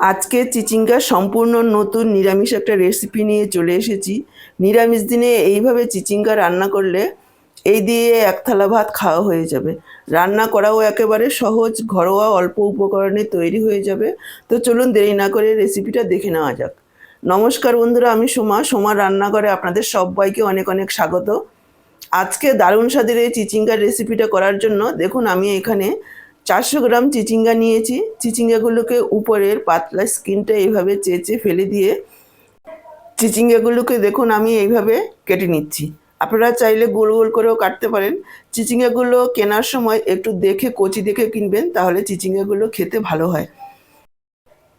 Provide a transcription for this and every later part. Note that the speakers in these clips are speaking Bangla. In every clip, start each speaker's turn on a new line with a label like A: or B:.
A: আজকে চিচিঙ্গার সম্পূর্ণ নতুন নিরামিষ একটা রেসিপি নিয়ে চলে এসেছি। নিরামিষ দিনে এইভাবে চিচিঙ্গা রান্না করলে এই দিয়ে এক থালা ভাত খাওয়া হয়ে যাবে। রান্না করাও একেবারে সহজ, ঘরোয়া, অল্প উপকরণে তৈরি হয়ে যাবে। তো চলুন দেরি না করে রেসিপিটা দেখে নেওয়া যাক। নমস্কার বন্ধুরা, আমি সোমা। সোমার রান্নাঘরে আপনাদের সবাইকে অনেক অনেক স্বাগত। আজকে দারুণ স্বাদের এই চিচিঙ্গার রেসিপিটা করার জন্য দেখুন, আমি এখানে চারশো গ্রাম চিচিঙ্গা নিয়েছি। চিচিঙ্গাগুলোকে উপরের পাতলা স্কিনটা এইভাবে চেঁচে ফেলে দিয়ে চিচিঙ্গাগুলোকে দেখুন আমি এইভাবে কেটে নিচ্ছি। আপনারা চাইলে গোল গোল করেও কাটতে পারেন। চিচিঙ্গাগুলো কেনার সময় একটু দেখে, কচি দেখে কিনবেন, তাহলে চিচিঙ্গাগুলো খেতে ভালো হয়।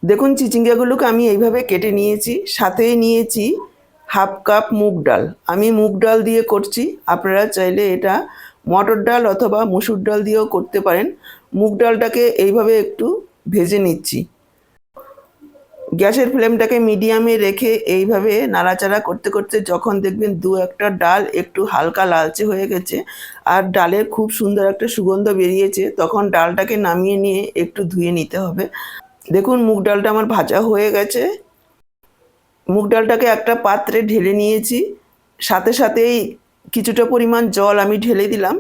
A: দেখুন চিচিঙ্গাগুলোকে আমি এইভাবে কেটে নিয়েছি। সাথেই নিয়েছি হাফ কাপ মুগ ডাল। আমি মুগ ডাল দিয়ে করছি। আপনারা চাইলে এটা মটর ডাল অথবা মুসুর ডাল দিয়েও করতে পারেন। মুগ ডালটাকে এইভাবে একটু ভেজে নিচ্ছি। গ্যাসের ফ্লেমটাকে মিডিয়ামে রেখে এইভাবে নাড়াচাড়া করতে করতে যখন দেখবেন দু একটা ডাল একটু হালকা লালচে হয়ে গেছে আর ডালের খুব সুন্দর একটা সুগন্ধ বেরিয়েছে, তখন ডালটাকে নামিয়ে নিয়ে একটু ধুয়ে নিতে হবে। দেখুন, মুগ ডালটা আমার ভাজা হয়ে গেছে। মুগ ডালটাকে একটা পাত্রে ঢেলে নিয়েছি। সাথে সাথেই কিছুটা পরিমাণ জল আমি ঢেলে দিলাম।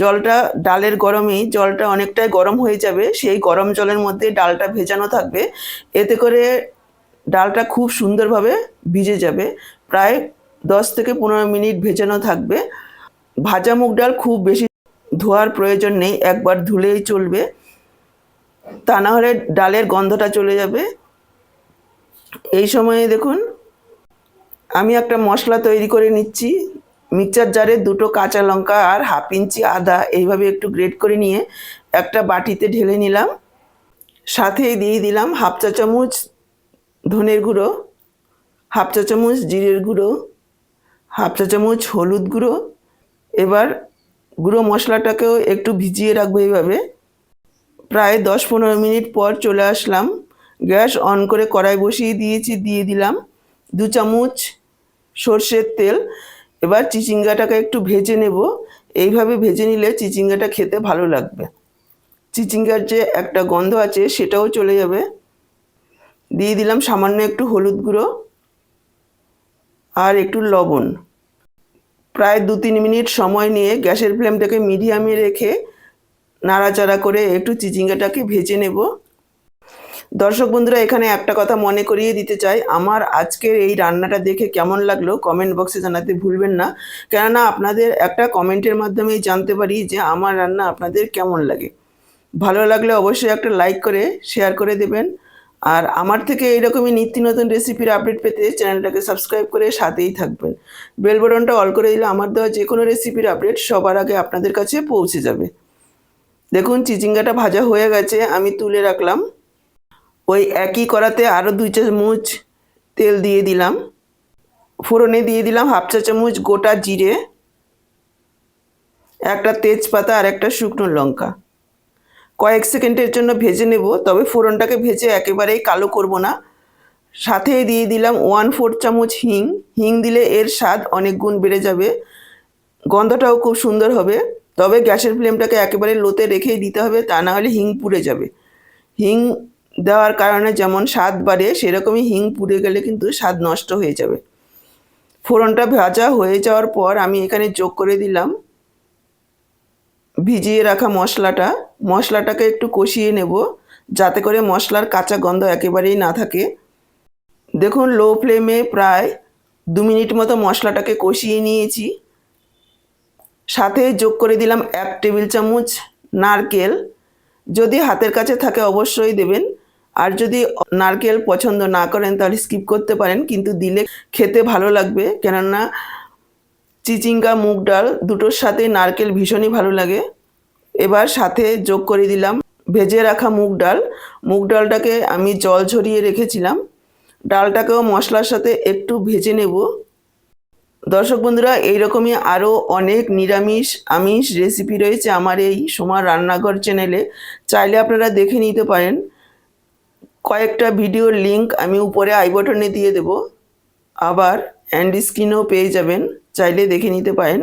A: জলটা ডালের গরমেই জলটা অনেকটাই গরম হয়ে যাবে, সেই গরম জলের মধ্যে ডালটা ভেজানো থাকবে। এতে করে ডালটা খুব সুন্দরভাবে ভিজে যাবে। প্রায় দশ থেকে পনেরো মিনিট ভেজানো থাকবে। ভাজা মুগ ডাল খুব বেশি ধোয়ার প্রয়োজন নেই, একবার ধুলেই চলবে। তা না হলে ডালের গন্ধটা চলে যাবে। এই সময়ে দেখুন, আমি একটা মশলা তৈরি করে নিচ্ছি। মিক্সচার জারে দুটো কাঁচা লঙ্কা আর হাফ ইঞ্চি আদা এইভাবে একটু গ্রেট করে নিয়ে একটা বাটিতে ঢেলে নিলাম। সাথেই দিয়ে দিলাম হাফ চা চামচ ধনের গুঁড়ো, হাফ চা চামচ জিরের গুঁড়ো, হাফ চা চামচ হলুদ গুঁড়ো। এবার গুঁড়ো মশলাটাকেও একটু ভিজিয়ে রাখব এইভাবে। প্রায় দশ পনেরো মিনিট পর চলে আসলাম। গ্যাস অন করে কড়াই বসিয়ে দিয়েছি, দিয়ে দিলাম দু চামচ সর্ষের তেল। এবার চিচিঙ্গাটাকে একটু ভেজে নেব। এইভাবে ভেজে নিলে চিচিঙ্গাটা খেতে ভালো লাগবে। চিচিঙ্গার যে একটা গন্ধ আছে সেটাও চলে যাবে। দিয়ে দিলাম সামান্য একটু হলুদ গুঁড়ো আর একটু লবণ। প্রায় দু তিন মিনিট সময় নিয়ে গ্যাসের ফ্লেমটাকে মিডিয়ামে রেখে নাড়াচাড়া করে একটু চিচিঙ্গাটাকে ভেজে নেব। দর্শক বন্ধুরা, এখানে একটা কথা মনে করিয়ে দিতে চাই। আমার আজকের এই রান্নাটা দেখে কেমন লাগল কমেন্ট বক্সে জানাতে ভুলবেন না। কেননা আপনাদের একটা কমেন্টের মাধ্যমেই জানতে পারি যে আমার রান্না আপনাদের কেমন লাগে। ভালো লাগলে অবশ্যই একটা লাইক করে, শেয়ার করে দেবেন। আর আমার থেকে এইরকমই নিত্য নতুন রেসিপির আপডেট পেতে চ্যানেলটাকে সাবস্ক্রাইব করে সাথেই থাকবেন। বেল বটনটা অল করে দিলে আমার দেওয়া যে কোনো রেসিপির আপডেট সবার আগে আপনাদের কাছে পৌঁছে যাবে। দেখুন, চিচিঙ্গাটা ভাজা হয়ে গেছে, আমি তুলে রাখলাম। ওই একই কড়াতে আরও দুই চামচ তেল দিয়ে দিলাম। ফোড়নে দিয়ে দিলাম হাফ চা চামচ গোটা জিরে, একটা তেজপাতা আর একটা শুকনো লঙ্কা। কয়েক সেকেন্ডের জন্য ভেজে নেব, তবে ফোড়নটাকে ভেজে একেবারেই কালো করব না। সাথে দিয়ে দিলাম ওয়ান ফোর চামচ হিং। হিং দিলে এর স্বাদ অনেক গুণ বেড়ে যাবে। গন্ধটাও খুব সুন্দর হবে। তবে গ্যাসের ফ্লেমটাকে একেবারে লোতে রেখেই দিতে হবে, তা না হলে হিং পুড়ে যাবে। হিং দেওয়ার কারণে যেমন স্বাদ বাড়ে, সেরকমই হিং পুড়ে গেলে কিন্তু স্বাদ নষ্ট হয়ে যাবে। ফোড়নটা ভাজা হয়ে যাওয়ার পর আমি এখানে যোগ করে দিলাম ভিজিয়ে রাখা মশলাটা। মশলাটাকে একটু কষিয়ে নেব, যাতে করে মশলার কাঁচা গন্ধ একেবারেই না থাকে। দেখুন, লো ফ্লেমে প্রায় দু মিনিট মতো মশলাটাকে কষিয়ে নিয়েছি। সাথে যোগ করে দিলাম এক টেবিল চামচ নারকেল। যদি হাতের কাছে থাকে অবশ্যই দেবেন। আর যদি নারকেল পছন্দ না করেন, তাহলে স্কিপ করতে পারেন, কিন্তু দিলে খেতে ভালো লাগবে। কেননা চিচিঙ্গা, মুগ ডাল দুটোর সাথে নারকেল ভীষণই ভালো লাগে। এবার সাথে যোগ করে দিলাম ভেজে রাখা মুগ ডাল। মুগ ডালটাকে আমি জল ঝরিয়ে রেখেছিলাম। ডালটাকেও মশলার সাথে একটু ভেজে নেব। দর্শক বন্ধুরা, এইরকমই আরও অনেক নিরামিষ, আমিষ রেসিপি রয়েছে আমার এই সোমার রান্নাঘর চ্যানেলে চাইলে আপনারা দেখে নিতে পারেন। কয়েকটা ভিডিওর লিঙ্ক আমি উপরে আই বটনে দিয়ে দেব। আবার অ্যান্ড স্ক্রিনেও পেয়ে যাবেন, চাইলে দেখে নিতে পারেন।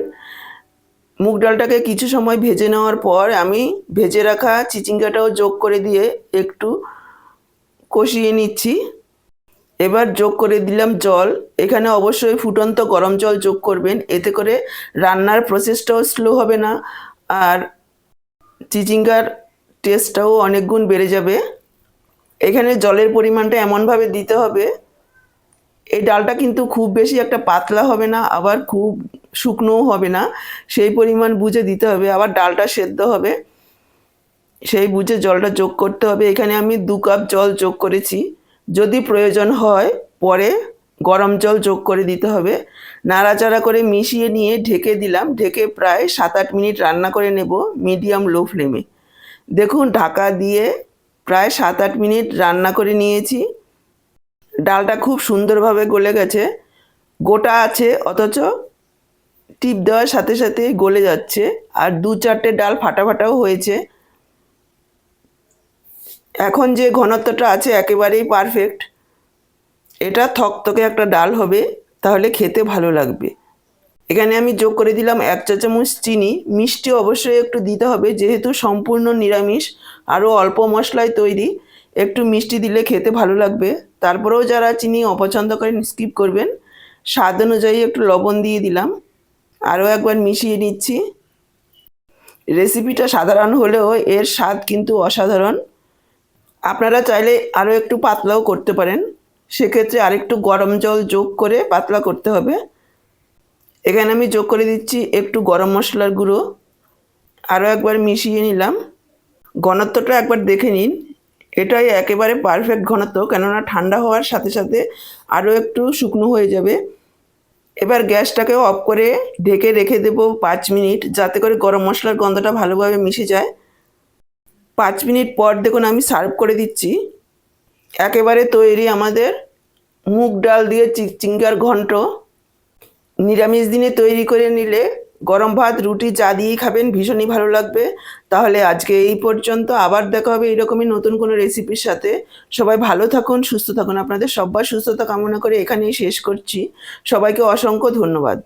A: মুগ ডালটাকে কিছু সময় ভেজে নেওয়ার পর আমি ভেজে রাখা চিচিঙ্গাটাও যোগ করে দিয়ে একটু কষিয়ে নিচ্ছি। এবার যোগ করে দিলাম জল। এখানে অবশ্যই ফুটন্ত গরম জল যোগ করবেন, এতে করে রান্নার প্রসেসটাও স্লো হবে না, আর চিচিঙ্গার টেস্টটাও অনেক গুণ বেড়ে যাবে। এখানে জলের পরিমাণটা এমনভাবে দিতে হবে, এই ডালটা কিন্তু খুব বেশি একটা পাতলা হবে না, আবার খুব শুকনোও হবে না, সেই পরিমাণ বুঝে দিতে হবে, আবার ডালটা সেদ্ধ হবে, সেই বুঝে জলটা যোগ করতে হবে, এখানে আমি দু কাপ জল যোগ করেছি, যদি প্রয়োজন হয় পরে গরম জল যোগ করে দিতে হবে, নাড়াচাড়া করে মিশিয়ে নিয়ে ঢেকে দিলাম, ঢেকে প্রায় সাত আট মিনিট রান্না করে নেব মিডিয়াম লো ফ্লেমে, দেখুন ঢাকা দিয়ে প্রায় সাত আট মিনিট রান্না করে নিয়েছি। ডালটা খুব সুন্দরভাবে গলে গেছে। গোটা আছে, অথচ টিপ দেওয়ার সাথে সাথে গলে যাচ্ছে। আর দু চারটে ডাল ফাটা ফাটাও হয়েছে। এখন যে ঘনত্বটা আছে একেবারেই পারফেক্ট এটা থকথকে একটা ডাল হবে, তাহলে খেতে ভালো লাগবে। এখানে আমি যোগ করে দিলাম এক চা চামচ চিনি। মিষ্টি অবশ্যই একটু দিতে হবে, যেহেতু সম্পূর্ণ নিরামিষ, আরও অল্প মশলায় তৈরি। একটু মিষ্টি দিলে খেতে ভালো লাগবে। তারপরেও যারা চিনি অপছন্দ করেন স্কিপ করবেন। স্বাদ অনুযায়ী একটু লবণ দিয়ে দিলাম। আরও একবার মিশিয়ে নিচ্ছি। রেসিপিটা সাধারণ হলেও এর স্বাদ কিন্তু অসাধারণ। আপনারা চাইলে আরও একটু পাতলাও করতে পারেন। সেক্ষেত্রে আরেকটু গরম জল যোগ করে পাতলা করতে হবে। এখানে আমি যোগ করে দিচ্ছি একটু গরম মশলার গুঁড়ো। আরও একবার মিশিয়ে নিলাম। ঘনত্বটা একবার দেখে নিন। এটাই একেবারে পারফেক্ট ঘনত্ব, কেননা ঠান্ডা হওয়ার সাথে সাথে আরও একটু শুকনো হয়ে যাবে। এবার গ্যাসটাকে অফ করে ঢেকে রেখে দেব পাঁচ মিনিট, যাতে করে গরম মশলার গন্ধটা ভালোভাবে মিশে যায়। পাঁচ মিনিট পর দেখুন আমি সার্ভ করে দিচ্ছি। একেবারে তৈরি আমাদের মুগ ডাল দিয়ে চিচিঙ্গার ঘন্ট। নিরামিষ দিনে তৈরি করে নিলে গরম ভাত, রুটি, চা দিয়েই খাবেন, ভীষণই ভালো লাগবে। তাহলে আজকে এই পর্যন্ত, আবার দেখা হবে এরকমই নতুন কোনো রেসিপির সাথে। সবাই ভালো থাকুন, সুস্থ থাকুন। আপনাদের সব্বার সুস্থতা কামনা করে এখানেই শেষ করছি। সবাইকে অসংখ্য ধন্যবাদ।